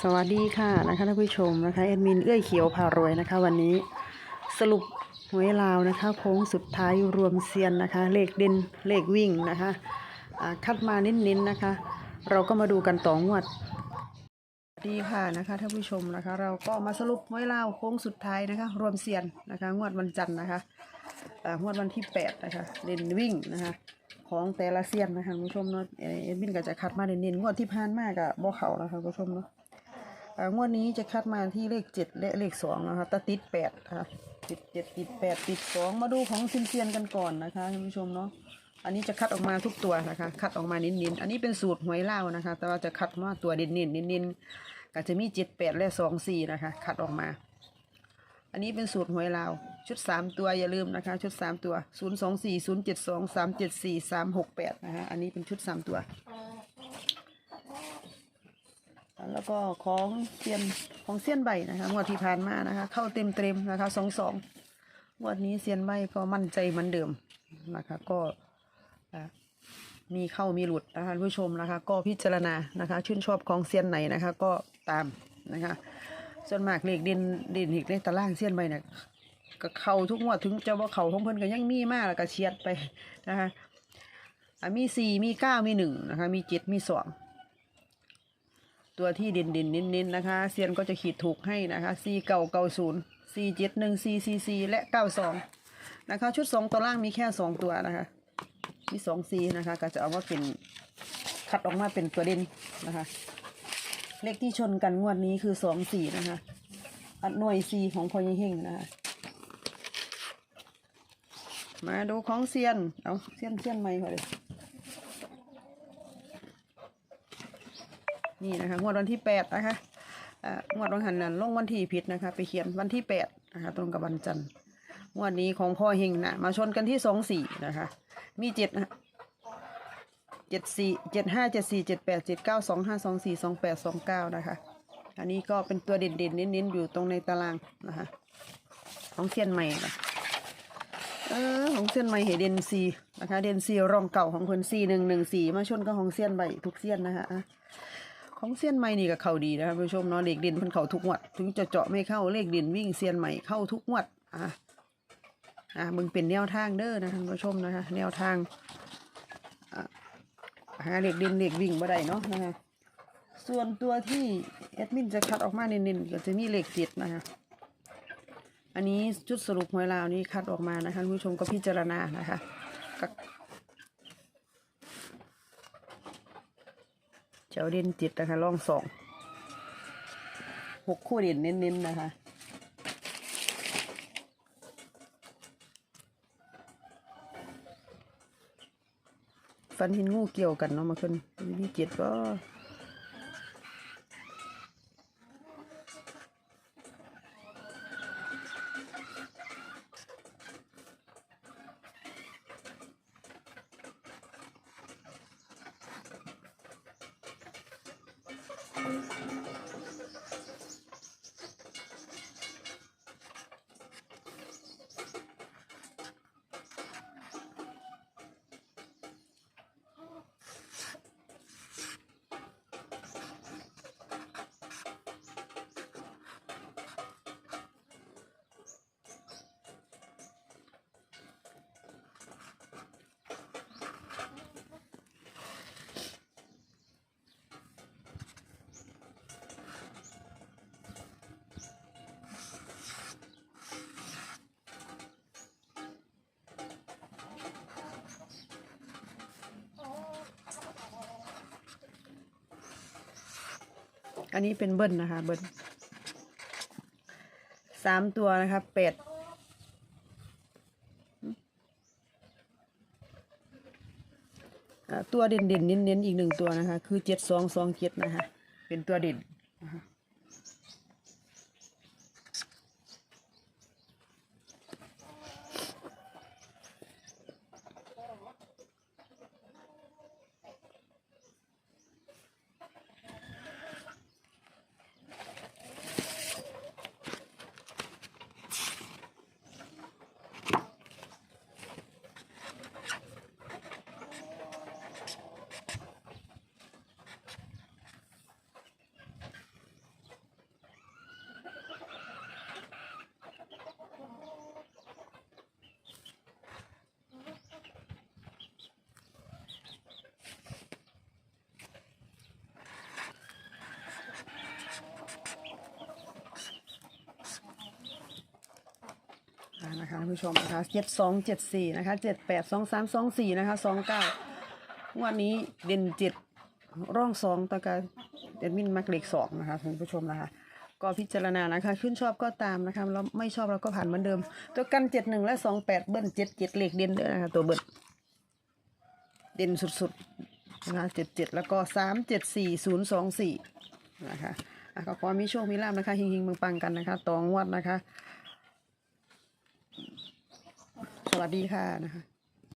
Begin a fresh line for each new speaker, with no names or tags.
สวัสดีค่ะนะคะท่านผู้ชมนะคะแอดมินเอื้อยเขียวพารวยนะคะ วันนี้สรุปหวยลาวนะคะโค้งสุดท้ายรวมเซียนนะคะ เลขเด่นเลขวิ่งนะคะคัดมาเน้นๆนะคะ เราก็มาดูกันต่องวดสวัสดีค่ะนะคะท่านผู้ชมนะคะ เราก็มาสรุปหวยลาวโค้งสุดท้ายนะคะ รวมเซียนนะคะ งวดวันจันทร์นะคะ งวดวันที่ 8 นะคะเด่นวิ่งนะคะของแต่ละเซียนนะคะคุณผู้ชมเนาะเอ็ดมินก็จะคัดมาเน้นๆงวดที่ผ่านมากอะบ่เขานะคะคุณผู้ชมเนาะอ่างวดนี้จะคัดมาที่เลขเจ็ดและเลขสองนะคะแตติดแปดนะติดเจ็ดติดแปดติดสองมาดูของซินเซียนกันก่อนนะคะคุณผู้ชมเนาะอันนี้จะคัดออกมาทุกตัวนะคะ คัดออกมาเน้นๆอันนี้เป็นสูตรหวยล่าวนะคะ แต่ว่าจะคัดมาตัวเด่นๆเน้นๆก็จะมีเจ็ดแปดและสองสี่นะคะ คัดออกมา อันนี้เป็นสูตรหวยลาว ชุดสามตัวอย่าลืมนะคะ ชุดสามตัวศูนย์สองสี่ศูนย์เจ็ดสองสามเจ็ดสี่สามหกแปดนะคะอันนี้เป็นชุดสามตัว แล้วก็ของเซียนของเซียนใบนะคะงวดที่ผ่านมานะคะ เข้าเต็มเต็มนะคะสองสองงวดนี้เซียนใบก็มั่นใจเหมือนเดิมนะคะก็มีเข้ามีหลุดนะคะผู้ชมนะคะ ก็พิจารณานะคะ ชื่นชอบของเซียนไหนนะคะ ก็ตามนะคะ ส่วนมากเลขเด่นเด่นอีกในตารางเสี้ยนใบเนี่ย ก็เข่าทุกงวดถึงจะว่าเข่าของเพิ่นก็ยังมีมากแล้วก็เฉียดไปนะคะมีสี่มีเก้ามีหนึ่งนะคะ มีเจ็ดมีสองตัวที่เด่นเด่นเน้นเน้นๆนะคะเซียนก็จะขีดถูกให้นะคะสี่เก้าเก้าศูนย์สี่เจ็ดหนึ่งสี่สี่สี่และเก้าสองนะคะ ชุดสองตัวล่างมีแค่สองตัวนะคะมีสองซีนะคะ ก็จะเอามาเป็นคัดออกมาเป็นตัวเด่นนะคะ เลขที่ชนกันงวดนี้คือสองสี่นะคะอัดหน่วยสี่ของพอยังเฮงนะคะ มาดูของเซียน เอาเซียนเซียนไม่ค่อยเลยนี่นะคะงวดวันที่แปดนะคะอ่างวดวันหันนั้นลงวันที่ผิดนะคะ ไปเขียนวันที่แปดนะคะ ตรงกับวันจันทร์งวดนี้ของพ่อเฮงนะมาชนกันที่สองสี่นะคะ มีเจ็ดนะเจ็ดสี่เจ็ดห้าเจ็ดสี่เจ็ดแปดเจ็ดเก้าสองห้าสองสี่สองแปดสองเก้านะคะ อันนี้ก็เป็นตัวเด่นๆเน้นๆอยู่ตรงในตารางนะคะ ของเซียนใหม่นะ ของเซียนใหม่เห็นเดนซีนะคะ เดนซีรองเก่าของคนซีหนึ่งหนึ่งสี่มาชนกับของเซียนใบทุกเซียนนะคะของเซียนใหม่นี่ก็เขาดีนะคะผู้ชมเนาะเลขเด่นเพิ่นเข้าทุกงวดถึงจะเจาะไม่เข้าเลขเด่นวิ่งเซียนใหม่เข้าทุกงวดอะอะมึงเป็นแนวทางเด้อนะคะผู้ชมนะคะ แนวทางหาเด็กเด่นเด็กวิ่งบ่ได้เนาะนะคะส่วนตัวที่แอดมินจะคัดออกมาเน้นๆก็จะมีเลขเจ็ดนะคะ อันนี้ชุดสรุปหวยลาวนี้คัดออกมานะคะคุณผู้ชมก็พิจารณานะคะเจ้าเด่นจ็ดนะคะลองสองหกคู่เด่นเน้นๆนะคะฟันห็นงูเกี่ยวกันเนาะมาคนมีเจ็ดก็ Tschüss. อันนี้เป็นเบิ้ลนะคะ เบิ้ลสามตัวนะคะเปดตัวเด่นเด่นเน้นเน้นๆอีกหนึ่งตัวนะคะ คือเจ็ดสองสองเจ็ดนะคะ เป็นตัวเด่นนะคะ นะคะผู้ชมนะคะเจ็ดสองเจ็ดสี่นะคะเจ็ดแปดสองสามสองสี่นะคะสองเก้าวันนี้เด่นเจ็ดร่องสองตะการเดนมินมักเล็กสองนะคะท่านผู้ชมนะคะ ก็พิจารณานะคะขึ้นชอบก็ตามนะคะแล้วไม่ชอบเราก็ผ่านเหมือนเดิม ตัวกันเจ็ดหนึ่งและสองแปดเบิ้ลเจ็ดเจ็ดเลขเด่นเด้อนะคะตัวเบิ้ลเด่นสุดๆนะคะเจ็ดเจ็ดแล้วก็สามเจ็ดสี่ศูนย์สองสี่นะคะอะก็ขอมีโชคมีลาบนะคะ หิงๆปังๆกันนะคะต่องวดนะคะ ส วัสดีค่ะนะคะ